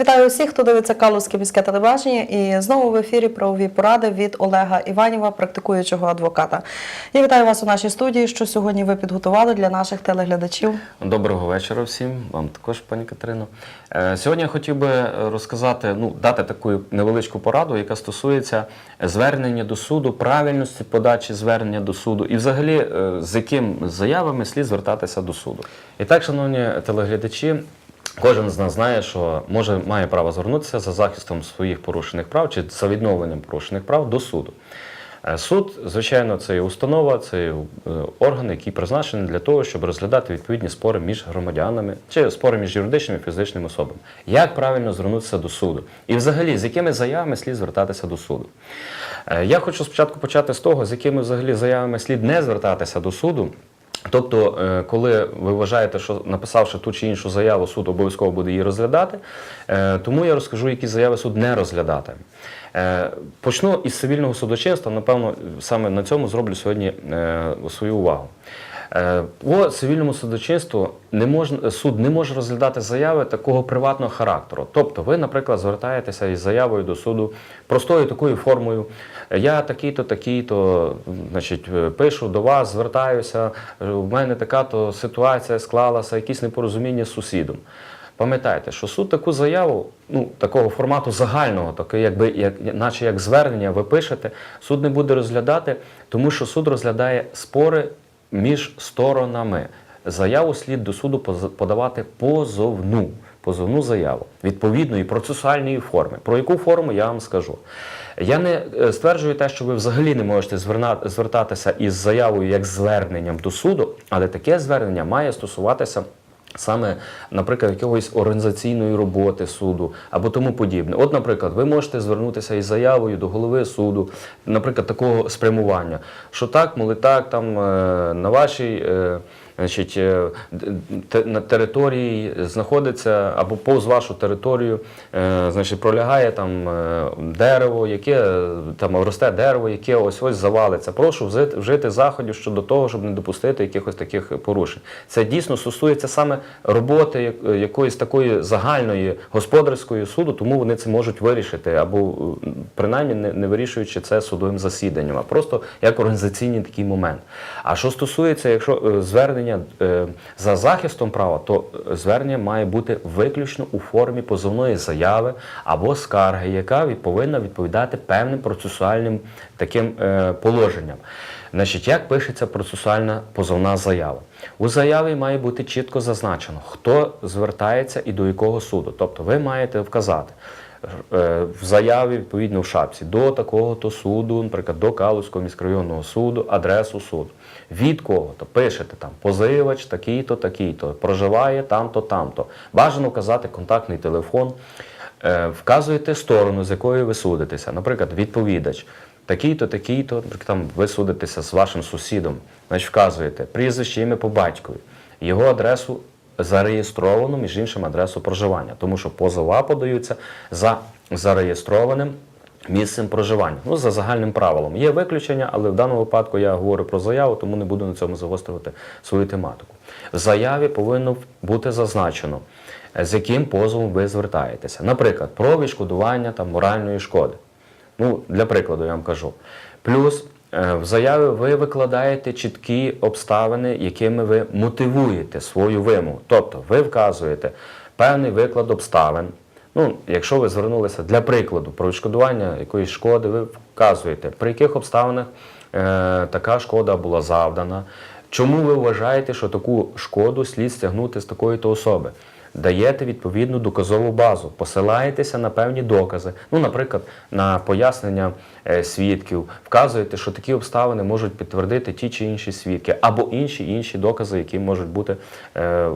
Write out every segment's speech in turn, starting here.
Вітаю усіх, хто дивиться Калузьке міське телебачення. І знову в ефірі правові поради від Олега Іванєва, практикуючого адвоката. Я вітаю вас у нашій студії. Що сьогодні ви підготували для наших телеглядачів? Доброго вечора всім, вам також, пані Катерино. Е, Сьогодні я хотів би розказати, ну, дати таку невеличку пораду, яка стосується звернення до суду, правильності подачі звернення до суду і взагалі е, з яким заявами слід звертатися до суду. І так, шановні телеглядачі, Кожен з нас знає, що може має право звернутися за захистом своїх порушених прав чи за відновленням порушених прав до суду. Е, Суд, звичайно, це є установа, це є е, орган, який призначений для того, щоб розглядати відповідні спори між громадянами чи спори між юридичними і фізичними особами. Як правильно звернутися до суду? І взагалі, з якими заявами слід звертатися до суду? Е, Я хочу спочатку почати з того, з якими взагалі заявами слід не звертатися до суду. Тобто, е, коли ви вважаєте, що написавши ту чи іншу заяву, суд обов'язково буде її розглядати, е, тому я розкажу, які заяви суд не розглядати. Е, Почну із цивільного судочинства, напевно, саме на цьому зроблю сьогодні свою увагу. Е, По цивільному судочинству не можна, суд не може розглядати заяви такого приватного характеру. Тобто, ви, наприклад, звертаєтеся із заявою до суду простою такою формою. Я такий-то, такий-то, значить, е, пишу до вас, звертаюся. У мене така то ситуація склалася, якісь непорозуміння з сусідом. Пам'ятайте, що суд таку заяву, ну такого формату загального, таке, якби як, наче як звернення, ви пишете, суд не буде розглядати, тому що суд розглядає спори між сторонами. Заяву слід до суду подавати позовну, позовну заяву відповідної процесуальної форми. Про яку форму я вам скажу. Я не е, стверджую те, що ви взагалі не можете звертатися із заявою як зверненням до суду, але таке звернення має стосуватися. Саме, наприклад, якогось організаційної роботи суду або тому подібне. От, наприклад, ви можете звернутися із заявою до голови суду, наприклад, такого спрямування, що так, моли так, там е, на вашій е, значить, е, на території знаходиться або повз вашу територію, е, значить, пролягає там е, дерево, яке там росте дерево, яке ось ось завалиться. Прошу вжити, заходів щодо того, щоб не допустити якихось таких порушень. Це дійсно стосується саме роботи якоїсь такої загальної господарської суду, тому вони це можуть вирішити, або принаймні не, не вирішуючи це судовим засіданням, а просто як організаційний такий момент. А що стосується, якщо е, звернення е, за захистом права, то звернення має бути виключно у формі позовної заяви або скарги, яка повинна відповідати певним процесуальним таким е, положенням. Значить, як пишеться процесуальна позовна заява? У заяві має бути чітко зазначено, хто звертається і до якого суду. Тобто ви маєте вказати в заяві, відповідно в шапці, до такого-то суду, наприклад, до Калузького міськрайонного суду, адресу суду. Від кого? То пишете там позивач, такий-то, такий-то, проживає там-то, там-то. Бажано вказати контактний телефон. Е, Вказуєте сторону, з якої ви судитеся. Наприклад, відповідач. Такий-то, такий-то, там ви судитеся з вашим сусідом, значить вказуєте прізвище, ім'я по батькові, його адресу зареєстровану, між іншим, адресу проживання, тому що позова подаються за зареєстрованим місцем проживання. Ну, за загальним правилом. Є виключення, але в даному випадку я говорю про заяву, тому не буду на цьому загострювати свою тематику. В заяві повинно бути зазначено, з яким позовом ви звертаєтеся. Наприклад, про відшкодування там, моральної шкоди. Ну, для прикладу, я вам кажу. Плюс в заяві ви викладаєте чіткі обставини, якими ви мотивуєте свою вимогу. Тобто ви вказуєте певний виклад обставин. Ну, якщо ви звернулися для прикладу про відшкодування якоїсь шкоди, ви вказуєте, при яких обставинах е, така шкода була завдана. Чому ви вважаєте, що таку шкоду слід стягнути з такої-то особи? Даєте відповідну доказову базу, посилаєтеся на певні докази, ну, наприклад, на пояснення е, свідків, вказуєте, що такі обставини можуть підтвердити ті чи інші свідки, або інші інші докази, які можуть бути е, е,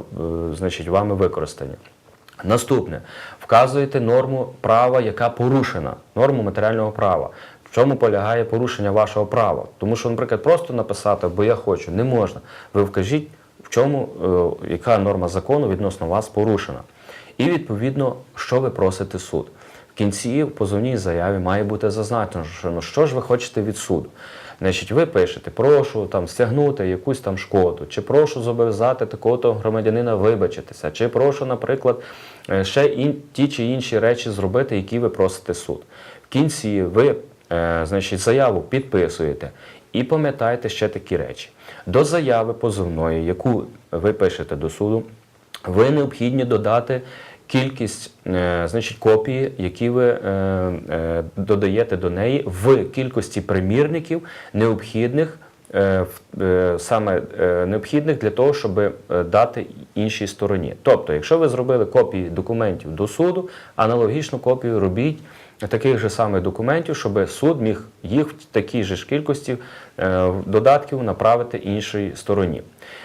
значить, вами використані. Наступне, вказуєте норму права, яка порушена, норму матеріального права. В чому полягає порушення вашого права? Тому що, наприклад, просто написати, бо я хочу, не можна. Ви вкажіть, в чому, е, яка норма закону відносно вас порушена. І відповідно, що ви просите суд. В кінці в позовній заяві має бути зазначено, що ну, що ж ви хочете від суду. Значить, ви пишете, прошу там стягнути якусь там шкоду, чи прошу зобов'язати такого-то громадянина вибачитися, чи прошу, наприклад, е, ще ін, ті чи інші речі зробити, які ви просите суд. В кінці ви е, значить, заяву підписуєте і пам'ятайте ще такі речі. До заяви позовної, яку ви пишете до суду, ви необхідні додати кількість е, значить, копії, які ви е, е, додаєте до неї в кількості примірників, необхідних. е, Саме необхідних для того, щоб дати іншій стороні. Тобто, якщо ви зробили копії документів до суду, аналогічну копію робіть таких же самих документів, щоб суд міг їх в такій же ж кількості е, додатків направити іншій стороні.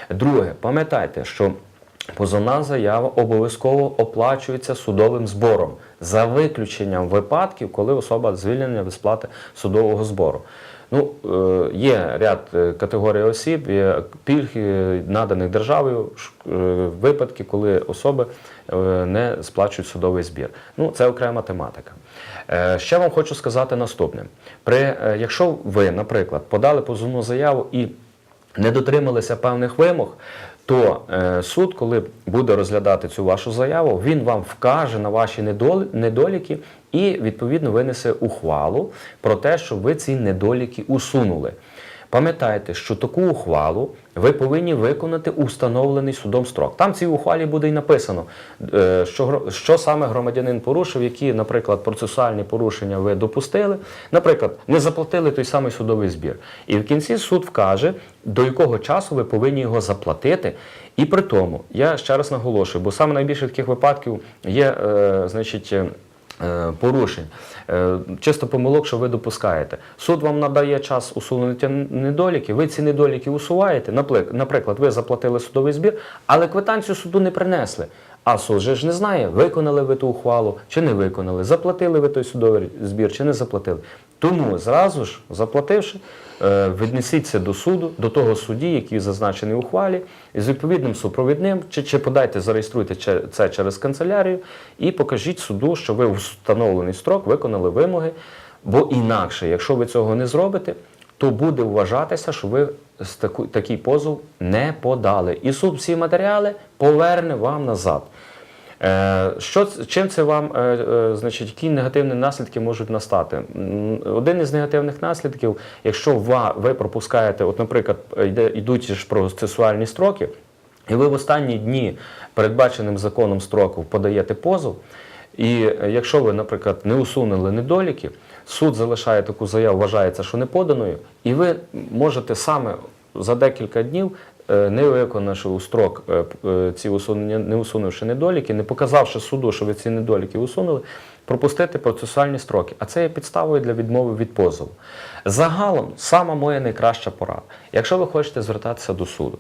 Друге, пам'ятайте, що Позовна заява обов'язково оплачується судовим збором за виключенням випадків, коли особа звільнена від сплати судового збору. Ну, е, є ряд е, категорій осіб, є пільги наданих державою, е, випадки, коли особи е, не сплачують судовий збір. Ну, це окрема тематика. Е, Ще вам хочу сказати наступне: При, е, якщо ви, наприклад, подали позовну заяву і не дотрималися певних вимог, то е, суд, коли буде розглядати цю вашу заяву, він вам вкаже на ваші недолі- недоліки і відповідно винесе ухвалу про те, що ви ці недоліки усунули. Пам'ятайте, що таку ухвалу ви повинні виконати у встановлений судом строк. Там в цій ухвалі буде і написано, е, що, що саме громадянин порушив, які, наприклад, процесуальні порушення ви допустили. Наприклад, не заплатили той самий судовий збір. І в кінці суд вкаже, до якого часу ви повинні його заплатити. І при тому, я ще раз наголошую, бо саме найбільше таких випадків є, е, значить. Е, порушень, е, чисто помилок, що ви допускаєте. Суд вам надає час усунути недоліки, ви ці недоліки усуваєте. Наприклад, ви заплатили судовий збір, але квитанцію суду не принесли. А суд же ж не знає, виконали ви ту ухвалу чи не виконали, заплатили ви той судовий збір чи не заплатили. Тому зразу ж, заплативши, е, віднесіться до суду, до того судді, який зазначений у ухвалі, і з відповідним супровідним, чи, чи подайте, зареєструйте це через канцелярію і покажіть суду, що ви в встановлений строк виконали вимоги. Бо інакше, якщо ви цього не зробите, то буде вважатися, що ви такий позов не подали. І суд всі матеріали поверне вам назад. Е, Що, чим це вам, е, е, значить, які негативні наслідки можуть настати? Один із негативних наслідків, якщо ви пропускаєте, от, наприклад, йдуть ж процесуальні строки, і ви в останні дні передбаченим законом строку подаєте позов, і якщо ви, наприклад, не усунули недоліки, суд залишає таку заяву, вважається, що не поданою, і ви можете саме за декілька днів, не виконавши у строк е, е, ці усунення, не усунувши недоліки, не показавши суду, що ви ці недоліки усунули, пропустити процесуальні строки. А це є підставою для відмови від позову. Загалом, сама моя найкраща порада. Якщо ви хочете звертатися до суду,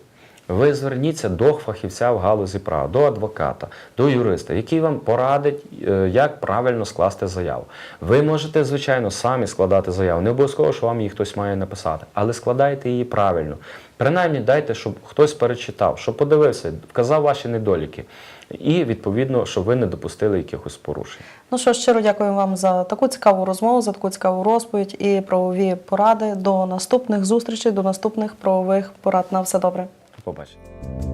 ви зверніться до фахівця в галузі права, до адвоката, до юриста, який вам порадить, е, як правильно скласти заяву. Ви можете, звичайно, самі складати заяву. Не обов'язково, що вам її хтось має написати, але складайте її правильно. Принаймні дайте, щоб хтось перечитав, щоб подивився, вказав ваші недоліки. І відповідно, щоб ви не допустили якихось порушень. Ну що, щиро дякуємо вам за таку цікаву розмову, за таку цікаву розповідь і правові поради. До наступних зустрічей, до наступних правових порад. На все добре. До побачення.